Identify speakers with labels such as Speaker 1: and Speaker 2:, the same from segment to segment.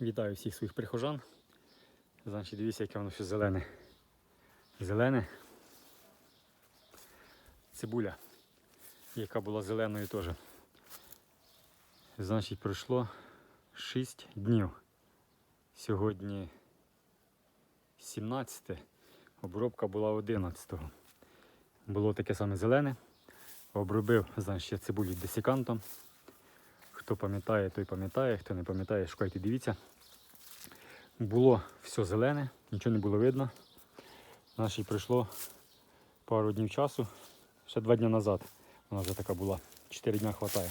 Speaker 1: Вітаю всіх своїх прихожан. Значить, дивіться, яке воно все зелене. Зелене. Цибуля, яка була зеленою теж. Значить, пройшло 6 днів. Сьогодні 17, обробка була 11. Було таке саме зелене. Обробив, значить, цибулю десикантом. Хто пам'ятає, той пам'ятає, хто не пам'ятає, шукайте, дивіться. Було все зелене, нічого не було видно. Нашій пройшло пару днів часу, ще два дні назад. Вона вже така була. Чотири дня вистачає.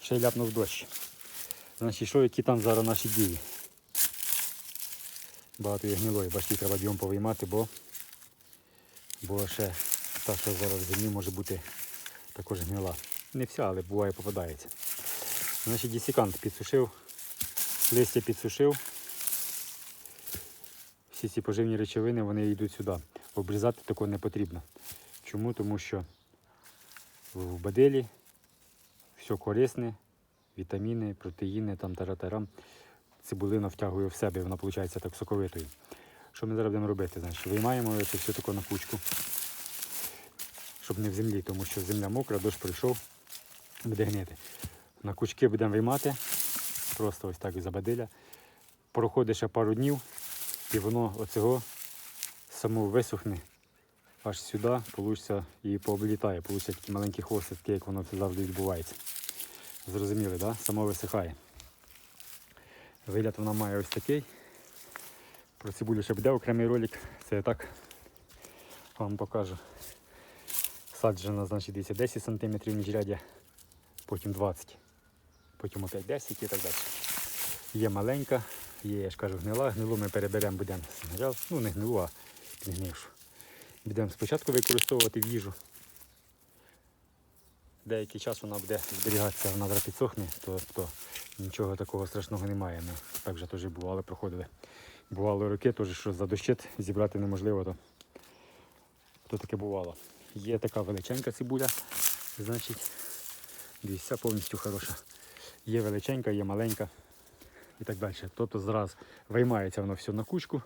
Speaker 1: Ще ляпнув дощ. Значить, що які там зараз наші дії? Багато є гнилої, бачите, треба бігом повиймати, бо, бо ще та, що зараз в землі може бути також гнила. Не вся, але буває попадається. Значить, десикант підсушив, листя підсушив. Всі ці поживні речовини вони йдуть сюди. Обрізати такого не потрібно. Чому? Тому що в баделі все корисне, вітаміни, протеїни, там таратарам. Цибулина втягує в себе, вона виходить так соковитою. Що ми зараз будемо робити? Значить, виймаємо це все таке на кучку, щоб не в землі, тому що земля мокра, дощ прийшов, буде гнити. На кучки будемо виймати, просто ось так із забадиля. Проходить ще пару днів, і воно оцього само висохне аж сюди, получиться і пооблітає. Получиться такі маленькі хвостики, як воно завжди відбувається. Зрозуміли, да? Само висихає. Вигляд вона має ось такий. Про цибулю ще буде окремий ролик. Це я так вам покажу. Саджена, значить, дивіться, 10 см міжрядя, потім 20 потім опять 10 і так далі. Є маленька, є, я ж кажу, гнила. Гнилу ми переберемо, будемо ну не гнилу, а підгнившу. Будемо спочатку використовувати в їжу. Деякий час вона буде зберігатися, вона зараз підсохне, то, то нічого такого страшного немає. Ми так вже теж бували, проходили. Бували роки, теж, що за дощит зібрати неможливо, то, то таке бувало. Є така величенька цибуля, значить, дивіться, повністю хороша. Є величенька, є маленька і так далі. Тобто зараз виймається воно все на кучку.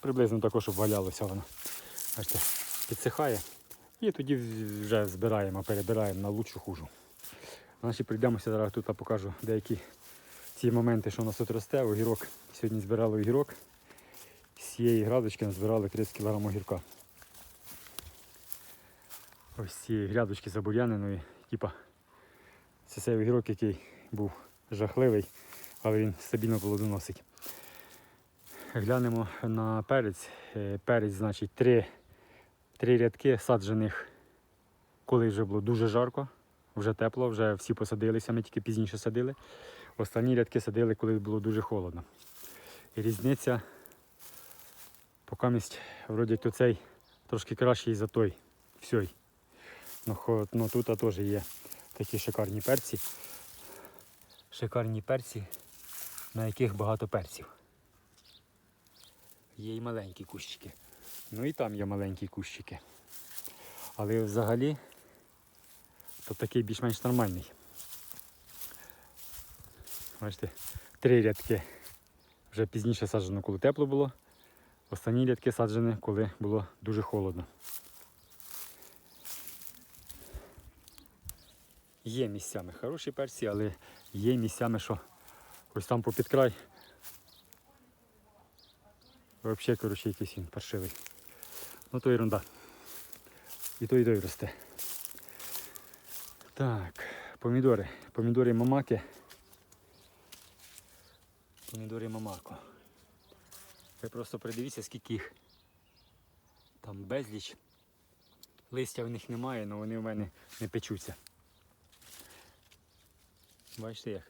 Speaker 1: Приблизно також, щоб валялося воно. Бачите, підсихає. І тоді вже збираємо, перебираємо на лучшу хужу. Значить, прийдемося зараз тут покажу деякі ці моменти, що у нас тут росте. Огірок. Сьогодні збирали огірок. З цієї градочки назбирали 30 кг огірка. Ось цієї грядочки забур'яненої, типа це цей огірок, який був жахливий, але він стабільно плодоносить. Глянемо на перець. Е, Перець, значить, три, три рядки саджених, коли вже було дуже жарко, вже тепло, вже всі посадилися, ми тільки пізніше садили. Останні рядки садили, коли було дуже холодно. І різниця, поки вроді то цей трошки кращий за той. Всьой. Ну, ну тут теж є такі шикарні перці. Шикарні перці, на яких багато перців. Є і маленькі кущики. Ну і там є маленькі кущики. Але взагалі то такий більш-менш нормальний. Бачите, три рядки вже пізніше саджено, коли тепло було. Останні рядки саджені, коли було дуже холодно. Є місцями хороші перці, але є місцями, що ось там попід край. Взагалі, коротше, якийсь він паршивий. Ну то ерунда. І то і той росте. Так, помідори. Помідори мамаки. Помідори мамако. Ви просто придивіться, скільки їх. Там безліч. Листя в них немає, але вони в мене не печуться. Бачите як?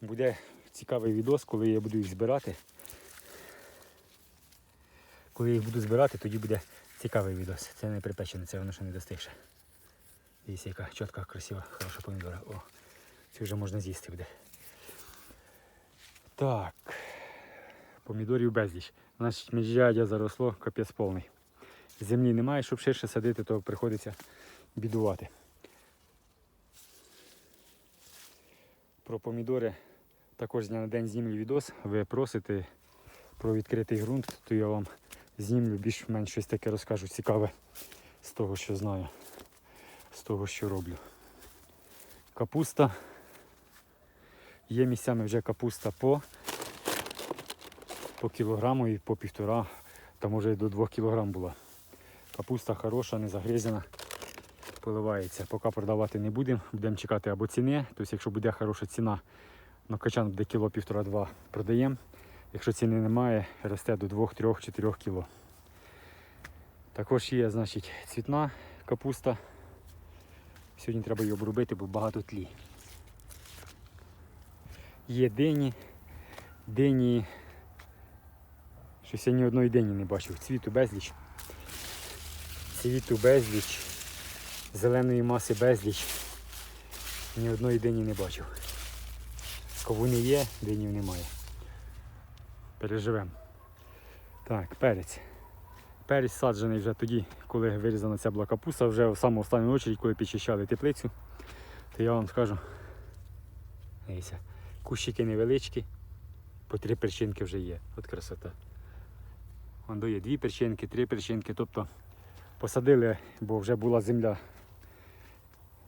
Speaker 1: Буде цікавий відос, коли я буду їх збирати. Коли я їх буду збирати, тоді буде цікавий відос. Це не припечене, це воно ще не достигше. Дивіться, яка чітка, красива, хороша помідора. О, це вже можна з'їсти буде. Так. Помідорів безліч. Значить, міжрядя заросло, капець повний. Землі немає, щоб ширше садити, то приходиться бідувати. Про помідори Також я на день знімлю відос. Ви просите про відкритий ґрунт, то я вам знімлю більш-менш щось таке розкажу цікаве з того, що знаю, з того, що роблю. Капуста. Є місцями вже капуста по, по кілограму і по півтора, та може і до двох кілограм була. Капуста хороша, не загризена, поливається. Поки продавати не будемо, будемо чекати або ціни. Тобто, якщо буде хороша ціна, на качан буде кіло півтора-два продаємо. Якщо ціни немає, росте до 2, 3, 4 кіло. Також є, значить, цвітна капуста. Сьогодні треба її обробити, бо багато тлі. Є дині. Дині. Щось я ні одної дині не бачив. Цвіту безліч. Цвіту безліч. Зеленої маси безліч. Ні одної дині не бачив. Ковуни є, динів немає. Переживемо. Так, перець. Перець саджений вже тоді, коли вирізана ця була капуста, вже в саму останню очередь, коли підчищали теплицю, то я вам скажу. Дивіться, кущики невеличкі, по три перчинки вже є. От красота. Вон є дві перчинки, три перчинки. Тобто посадили, бо вже була земля.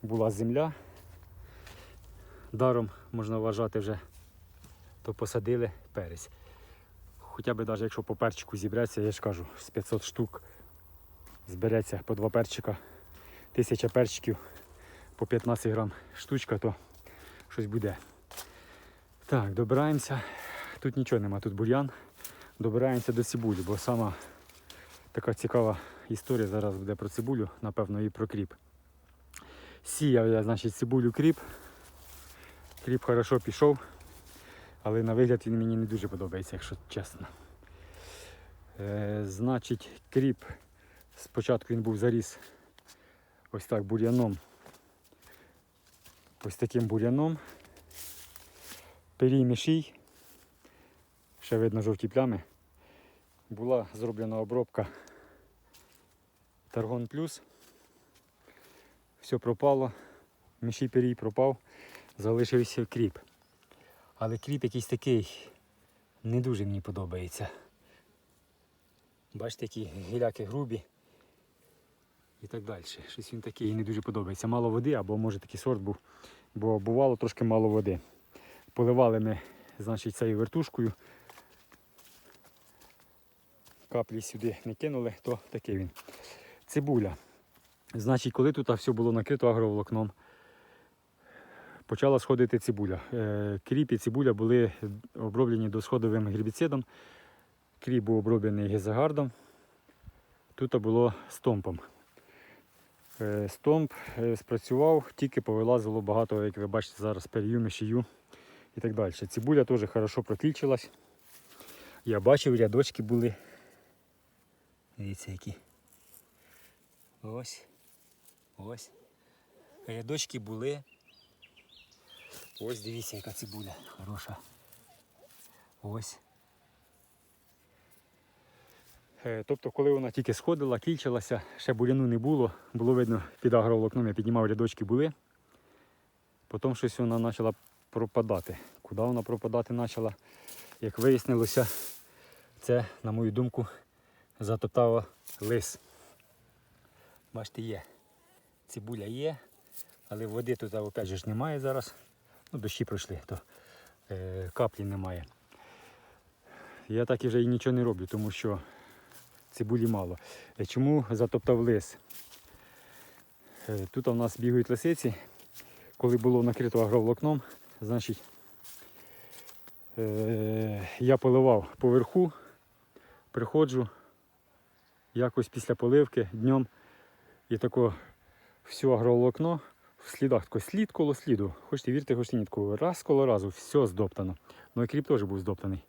Speaker 1: Була земля. Даром можна вважати вже, то посадили перець. Хоча б навіть якщо по перчику зібреться, я ж кажу, з 500 штук збереться по два перчика, тисяча перчиків по 15 грам штучка, то щось буде. Так, добираємося. Тут нічого нема, тут бур'ян. Добираємося до цибулі, бо сама така цікава історія зараз буде про цибулю, напевно, і про кріп. Сіяв я, значить, цибулю кріп. Кріп хорошо пішов, але на вигляд він мені не дуже подобається, якщо чесно. Е, значить, кріп. Спочатку він був заріс ось так бур'яном. Ось таким бур'яном. Перій мішій. Ще видно жовті плями. Була зроблена обробка Таргон Плюс. Все пропало. Мішій перій пропав, залишився кріп. Але кріп якийсь такий не дуже мені подобається. Бачите, які гіляки грубі і так далі. Щось він такий не дуже подобається. Мало води, або може такий сорт був, бо бувало трошки мало води. Поливали ми значить, цією вертушкою. Каплі сюди не кинули, то такий він. Цибуля. Значить, коли тут все було накрито агроволокном, почала сходити цибуля. Е, Кріп і цибуля були оброблені досходовим гербіцидом. Кріп був оброблений гезагардом. Тут було стомпом. Е, Стомп е, спрацював, тільки повилазило багато, як ви бачите, зараз перію, мишію і так далі. Цибуля теж хорошо проклічилась. Я бачив, рядочки були. Дивіться які. Ось. Ось. Рядочки були. Ось дивіться, яка цибуля хороша. Ось. Е, Тобто, коли вона тільки сходила, кільчилася, ще буряну не було, було видно під агроволокном, я піднімав рядочки були. Потім щось вона почала пропадати. Куди вона пропадати почала, як вияснилося, це, на мою думку, затоптала лис. Бачите, є. Цибуля є, але води тут опять же немає зараз. Ну, дощі пройшли, то е, каплі немає. Я так і вже і нічого не роблю, тому що цибулі мало. Е, Чому затоптав лис? Е, Тут у нас бігають лисиці. Коли було накрито агроволокном, значить е, я поливав поверху, приходжу якось після поливки днем і тако все агроволокно в слідах, тако слід коло сліду. Хочете вірте, хочете ні, тако раз коло разу, все здоптано. Ну і кріп теж був здоптаний.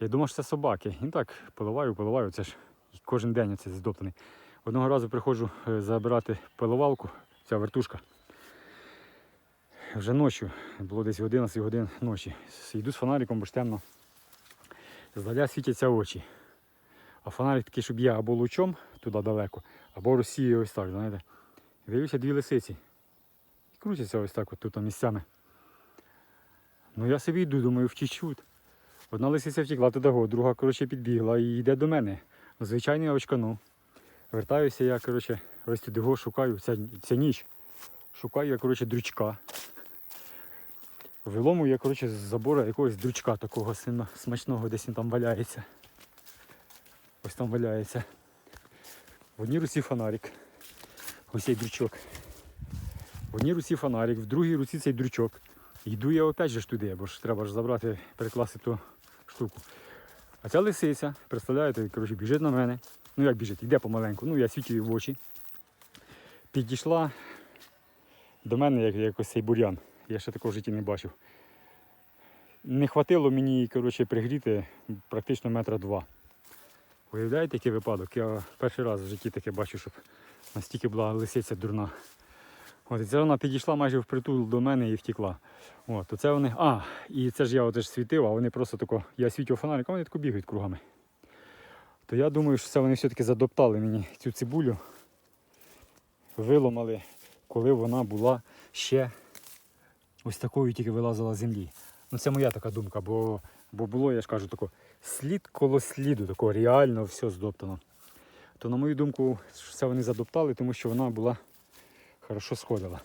Speaker 1: Я думав, що це собаки. І так поливаю, поливаю, це ж кожен день це здоптаний. Одного разу приходжу е, забирати поливалку, ця вертушка. Вже ночі, було десь 11 годин ночі. Йду з фонариком, бо ж темно. Здаля світяться очі. А фонарик такий, щоб я або лучом туди далеко, або розсіює ось так, знаєте. Дивлюся дві лисиці. І крутяться ось так от тут місцями. Ну я собі йду, думаю, втічуть. Одна лисиця втекла туди, друга, коротше, підбігла і йде до мене. Ну, Звичайний очканув. Вертаюся я, коротше, ось туди го шукаю, ця, ця ніч. Шукаю я, коротше, дрючка. Виломую я, коротше, з забора якогось дрючка такого сильно смачного, десь він там валяється. Ось там валяється. В одній руці фонарик. Ось цей дрючок. В одній руці фонарик, в другій руці цей дрючок. Йду я опять же ж туди, бо ж треба ж забрати, перекласти ту штуку. А ця лисиця, представляєте, коротше, біжить на мене. Ну як біжить, йде помаленьку. Ну я світю їй в очі. Підійшла до мене як, якось цей бур'ян. Я ще такого в житті не бачив. Не хватило мені коротше, пригріти практично метра два. Уявляєте, який випадок? Я перший раз в житті таке бачу, щоб настільки була лисиця дурна. От, і це вона підійшла майже впритул до мене і втекла. От, то вони. А, і це ж я теж світив, а вони просто тако, я світю фонарик, а вони тако бігають кругами. То я думаю, що це вони все-таки задоптали мені цю цибулю, виломали, коли вона була ще ось такою тільки вилазила з землі. Ну це моя така думка, бо, бо було, я ж кажу, тако, слід коло сліду, тако реально все здоптано. То на мою думку, це вони задоптали, тому що вона була хорошо сходила.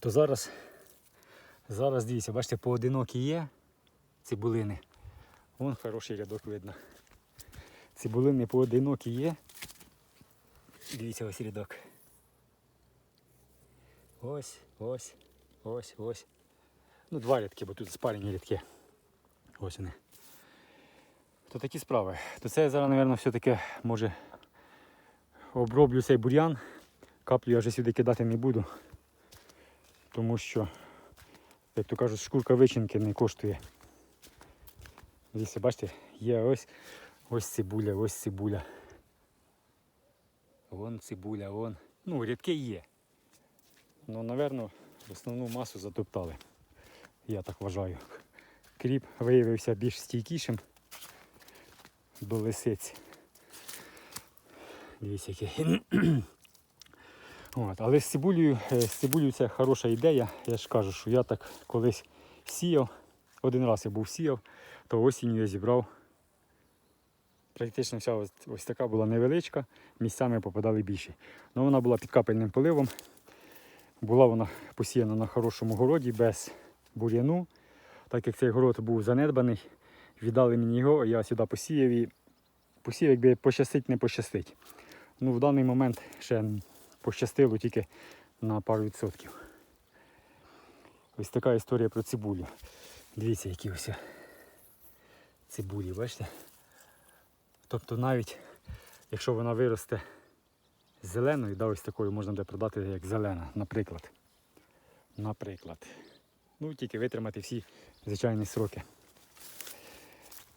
Speaker 1: То зараз, зараз дивіться, бачите, поодинокі є цибулини. Вон хороший рядок видно. Цибулини поодинокі є. Дивіться ось рядок. Ось, ось, ось, ось. Ну, два рядки, бо тут спарені рядки. Ось вони. То такі справи. То це зараз, мабуть, все-таки може оброблю цей бур'ян. Каплю я вже сюди кидати не буду. Тому що, як то кажуть, шкурка вичинки не коштує. Дивіться, бачите, є ось ось цибуля, ось цибуля. Вон цибуля, вон. Ну, рідки є. Ну, напевно, основну масу затоптали. Я так вважаю. Кріп виявився більш стійкішим до лисиць. Дивіться. От, але з цибулею, е, з цибулею це хороша ідея. Я ж кажу, що я так колись сіяв. Один раз я був сіяв, то осінню я зібрав. Практично вся ось, ось така була невеличка, місцями попадали більші. Ну, вона була під капельним поливом. Була вона посіяна на хорошому городі без бур'яну. Так як цей город був занедбаний, віддали мені його, я сюди посіяв і посіяв, якби пощастить, не пощастить. Ну, в даний момент ще пощастило тільки на пару відсотків. Ось така історія про цибулю. Дивіться, які ось цибулі, бачите? Тобто навіть якщо вона виросте зеленою, да, ось такою можна буде продати як зелена, наприклад. Наприклад. Ну, тільки витримати всі звичайні сроки.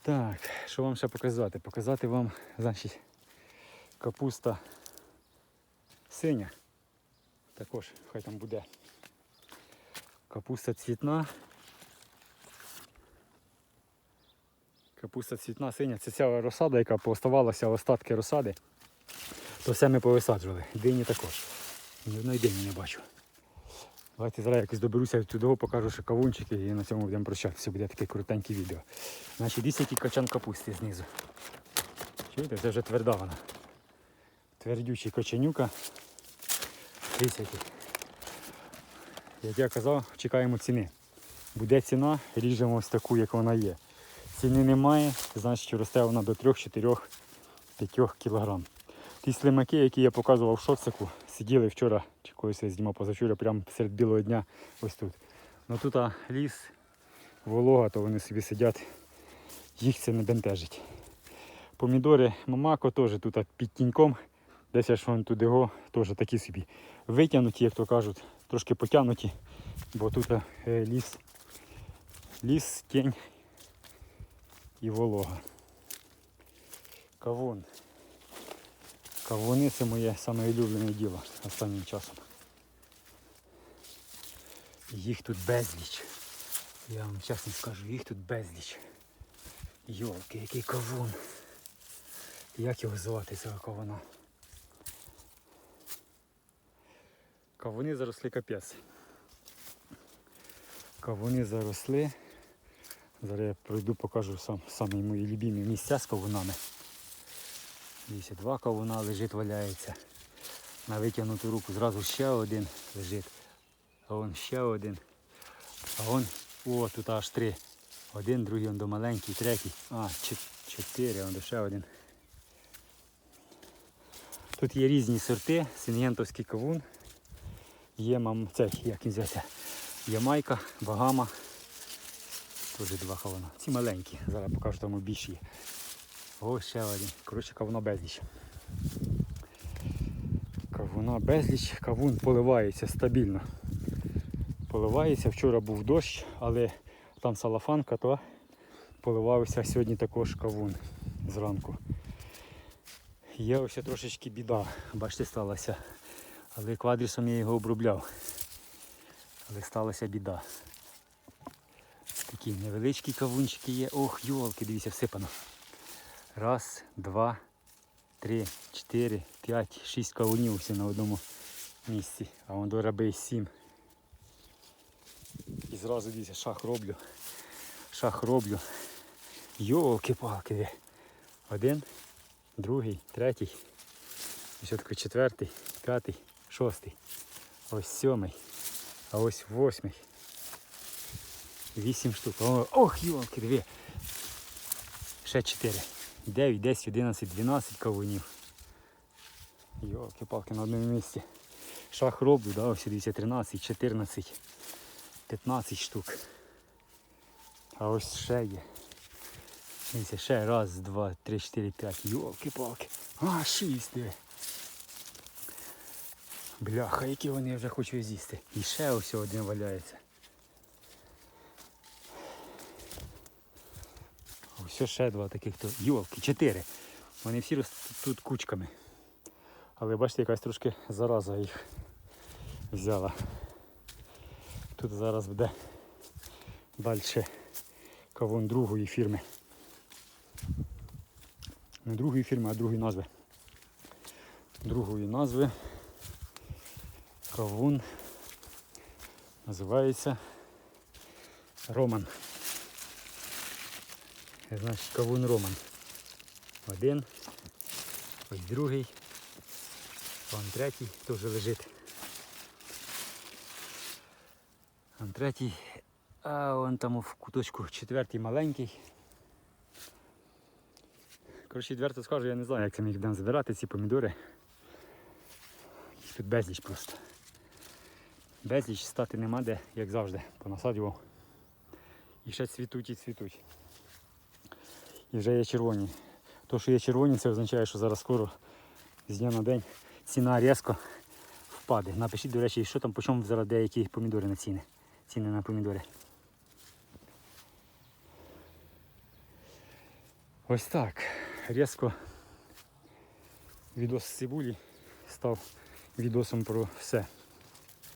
Speaker 1: Так, що вам ще показати? Показати вам, значить, капуста синя. Також хай там буде капуста цвітна. Капуста цвітна синя. Це ця розсада, яка пооставалася, остатки розсади. То все ми повисаджували. Дині також. Ні одної дині не бачу. Давайте зараз якось доберуся туди, покажу ще кавунчики і на цьому будемо прощатися. Буде таке коротеньке відео. Значить, дивіться, який качан капусти знизу. Чуєте, це вже тверда вона. Твердючий коченюка. Який. Як я казав, чекаємо ціни. Буде ціна, ріжемо ось таку, як вона є. Ціни немає, значить росте вона до 3-4-5 кг. Ті слимаки, які я показував в шоцику, сиділи вчора, чи колись я знімав позавчора, прямо серед білого дня ось тут. Ну тут а, ліс, волога, то вони собі сидять, їх це не бентежить. Помідори Мамако теж тут під тіньком, десь аж вон туди го, теж такі собі витягнуті, як то кажуть, трошки потягнуті, бо тут е, ліс, ліс, тінь і волога. Кавун. Кавуни це моє саме улюблене діло останнім часом. Їх тут безліч. Я вам чесно скажу, їх тут безліч. Йолки, який кавун. Як його звати цього кавуна? Кавуни заросли капець. Кавуни заросли. Зараз я пройду, покажу сам, самі мої любимі місця з кавунами. Дивіться, два кавуна лежить, валяється. На витягнуту руку зразу ще один лежить. А вон ще один. А вон, о, тут аж три. Один, другий, он до маленький, третій. А, чотири, он ще один. Тут є різні сорти, сингентовський кавун. Є мам, це як він. Ямайка, Багама. Теж два кавуна. Ці маленькі. Зараз покажу тому більші є. Ось ще один. Коротше, кавуна безліч. Кавуна безліч, кавун поливається стабільно. Поливається. Вчора був дощ, але там салафанка, то поливався сьогодні також кавун зранку. Є ось трошечки біда, бачите, сталася. Але квадрісом я його обробляв. Але сталася біда. Такі невеличкі кавунчики є. Ох, йолки, дивіться, всипано. Раз, два, три, чотири, п'ять, шість кавунів всі на одному місці. А вон до раби сім. І зразу дивіться, шах роблю. Шах роблю. Йолки-палки. Один, другий, третій. І четвертий, п'ятий, шостий. Ось сьомий. А ось восьмий. Вісім штук. О, ох, йолки, дві. Ще чотири. 9, 10, 11, 12 кавунів. Йолки-палки на одному місці. Шах роблю, да, ось дивіться, 13, 14, 15 штук. А ось ще є. Дивіться, ще раз, два, три, чотири, п'ять. Йолки-палки. А, шість, диви. Бляха, які вони я вже хочу з'їсти. І ще ось один валяється. Ось ще два таких то. Йолки, чотири. Вони всі ростуть тут кучками. Але бачите, якась трошки зараза їх взяла. Тут зараз буде далі кавун другої фірми. Не другої фірми, а другої назви. Другої назви кавун називається Роман. Значить, кавун Роман. Один, ось другий, вон третій теж лежить. Вон третій, а вон там в куточку четвертий маленький. Коротше, відверто скажу, я не знаю, як це їх будемо збирати, ці помідори. Тут безліч просто. Безліч стати нема де, як завжди, понасаджував. І ще цвітуть і цвітуть. І вже є червоні. То, що є червоні, це означає, що зараз скоро з дня на день ціна різко впаде. Напишіть, до речі, що там, по чому зараз деякі помідори на ціни. Ціни на помідори. Ось так. Різко відос з цибулі став відосом про все.